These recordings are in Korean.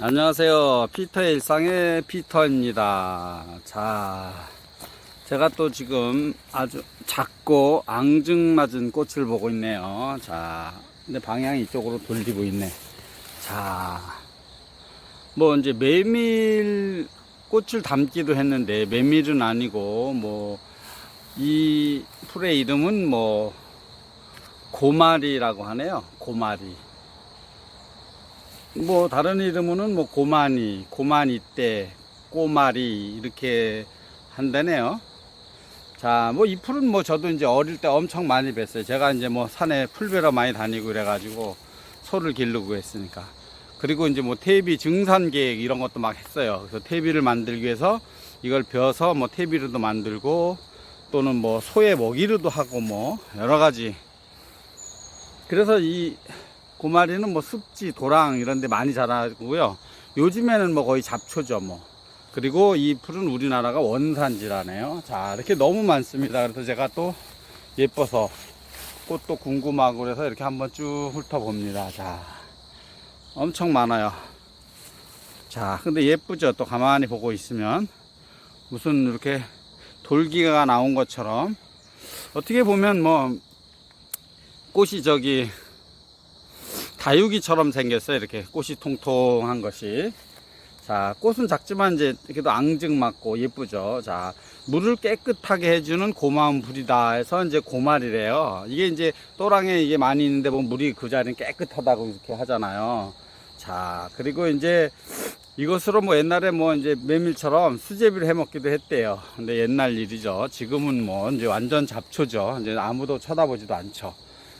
안녕하세요. 피터의 일상의 피터입니다. 자, 제가 또 지금 아주 작고 앙증맞은 꽃을 보고 있네요. 자, 근데 방향이 이쪽으로 돌리고 있네. 자, 뭐 이제 메밀 꽃을 담기도 했는데 메밀은 아니고 뭐 이 풀의 이름은 뭐 고마리라고 하네요. 고마리. 뭐 다른 이름으로는 뭐 고마니, 고마니 때, 꼬마리 이렇게 한다네요. 자, 뭐 이 풀은 뭐 저도 이제 어릴 때 엄청 많이 뵀어요. 제가 이제 뭐 산에 풀 뵈러 많이 다니고 그래가지고 소를 기르고 했으니까. 그리고 이제 뭐 퇴비 증산 계획 이런 것도 막 했어요. 그래서 퇴비를 만들기 위해서 이걸 벼서 뭐 퇴비로도 만들고 또는 뭐 소의 먹이로도 하고 뭐 여러 가지. 그래서 이 고마리는 뭐 습지, 도랑 이런 데 많이 자라고요. 요즘에는 뭐 거의 잡초죠, 뭐. 그리고 이 풀은 우리나라가 원산지라네요. 자, 이렇게 너무 많습니다. 그래서 제가 또 예뻐서 꽃도 궁금하고 그래서 이렇게 한번 쭉 훑어봅니다. 자, 엄청 많아요. 자, 근데 예쁘죠? 또 가만히 보고 있으면. 무슨 이렇게 돌기가 나온 것처럼. 어떻게 보면 뭐, 꽃이 저기 다육이처럼 생겼어요. 이렇게 꽃이 통통한 것이. 자, 꽃은 작지만 이제 그래도 앙증 맞고 예쁘죠. 자, 물을 깨끗하게 해주는 고마운 불이다 해서 이제 고말이래요. 이게 이제 또랑에 이게 많이 있는데 뭐 물이 그 자리는 깨끗하다고 이렇게 하잖아요. 자, 그리고 이제 이것으로 뭐 옛날에 뭐 이제 메밀처럼 수제비를 해 먹기도 했대요. 근데 옛날 일이죠. 지금은 뭐 이제 완전 잡초죠. 이제 아무도 쳐다보지도 않죠.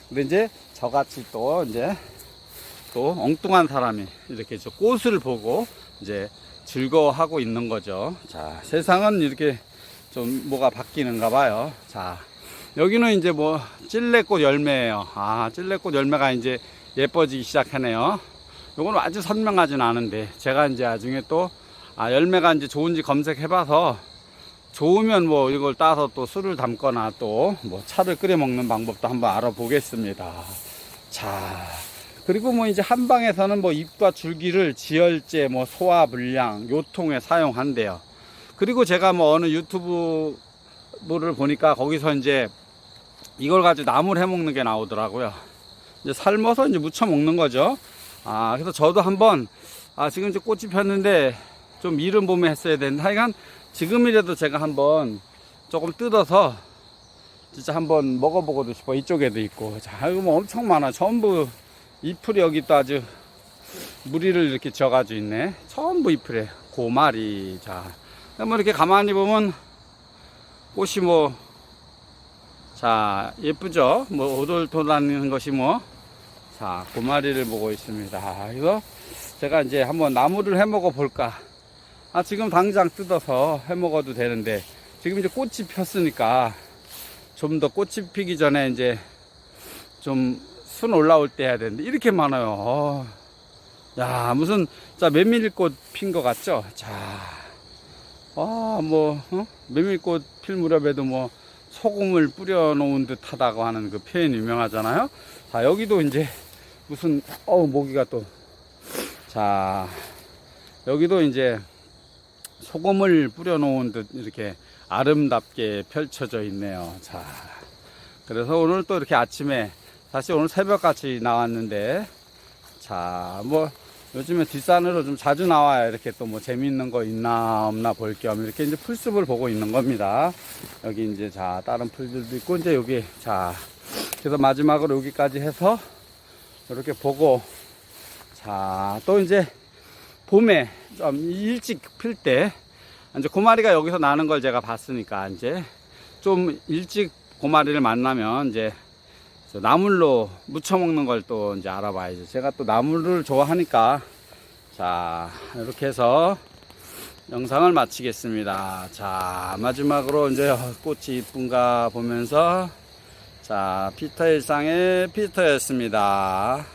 근데 이제 저같이 또 이제 또 엉뚱한 사람이 이렇게 저 꽃을 보고 이제 즐거워하고 있는 거죠. 자, 세상은 이렇게 좀 뭐가 바뀌는가 봐요. 자, 여기는 이제 뭐 찔레꽃 열매예요. 아, 찔레꽃 열매가 이제 예뻐지기 시작하네요. 요건 아주 선명하진 않은데 제가 이제 나중에 또 아, 열매가 이제 좋은지 검색해봐서 좋으면 뭐 이걸 따서 또 술을 담거나 또 뭐 차를 끓여 먹는 방법도 한번 알아보겠습니다. 자, 그리고 뭐 이제 한방에서는 뭐 잎과 줄기를 지혈제, 뭐 소화 불량, 요통에 사용한대요. 그리고 제가 뭐 어느 유튜브를 보니까 거기서 이제 이걸 가지고 나물 해 먹는 게 나오더라고요. 이제 삶아서 이제 무쳐 먹는 거죠. 아, 그래서 저도 한번 아, 지금 이제 꽃이 폈는데 좀 이른 봄에 했어야 되는데 하여간 지금이라도 제가 한번 조금 뜯어서 진짜 한번 먹어보고도 싶어. 이쪽에도 있고. 자, 이거 뭐 엄청 많아. 전부 잎풀이 여기 또 아주 무리를 이렇게 져가지고 있네. 전부 잎풀에 고마리. 자, 뭐 이렇게 가만히 보면 꽃이 뭐, 자, 예쁘죠? 뭐 오돌토다니는 것이 뭐, 자, 고마리를 보고 있습니다. 그래서 제가 이제 한번 나무를 해 먹어 볼까. 아, 지금 당장 뜯어서 해 먹어도 되는데, 지금 이제 꽃이 폈으니까, 좀 더 꽃이 피기 전에 이제 좀 순 올라올 때 해야 되는데 이렇게 많아요. 어. 야 무슨 자 메밀꽃 핀 것 같죠? 자, 아뭐 어? 메밀꽃 필 무렵에도 뭐 소금을 뿌려 놓은 듯하다고 하는 그 표현이 유명하잖아요. 자 여기도 이제 무슨 어 모기가 또 자 여기도 이제 소금을 뿌려 놓은 듯 이렇게 아름답게 펼쳐져 있네요. 자, 그래서 오늘 또 이렇게 아침에 다시 오늘 새벽같이 나왔는데, 자, 뭐 요즘에 뒷산으로 좀 자주 나와야 이렇게 또 뭐 재밌는 거 있나 없나 볼 겸 이렇게 이제 풀숲을 보고 있는 겁니다. 여기 이제 자, 다른 풀들도 있고, 이제 여기, 자, 그래서 마지막으로 여기까지 해서 이렇게 보고, 자, 또 이제 봄에 좀 일찍 필 때, 이제 고마리가 여기서 나는 걸 제가 봤으니까 이제 좀 일찍 고마리를 만나면 이제 저 나물로 무쳐 먹는 걸 또 이제 알아봐야죠. 제가 또 나물을 좋아하니까 자 이렇게 해서 영상을 마치겠습니다. 자 마지막으로 이제 꽃이 이쁜가 보면서 자 피터 일상의 피터였습니다.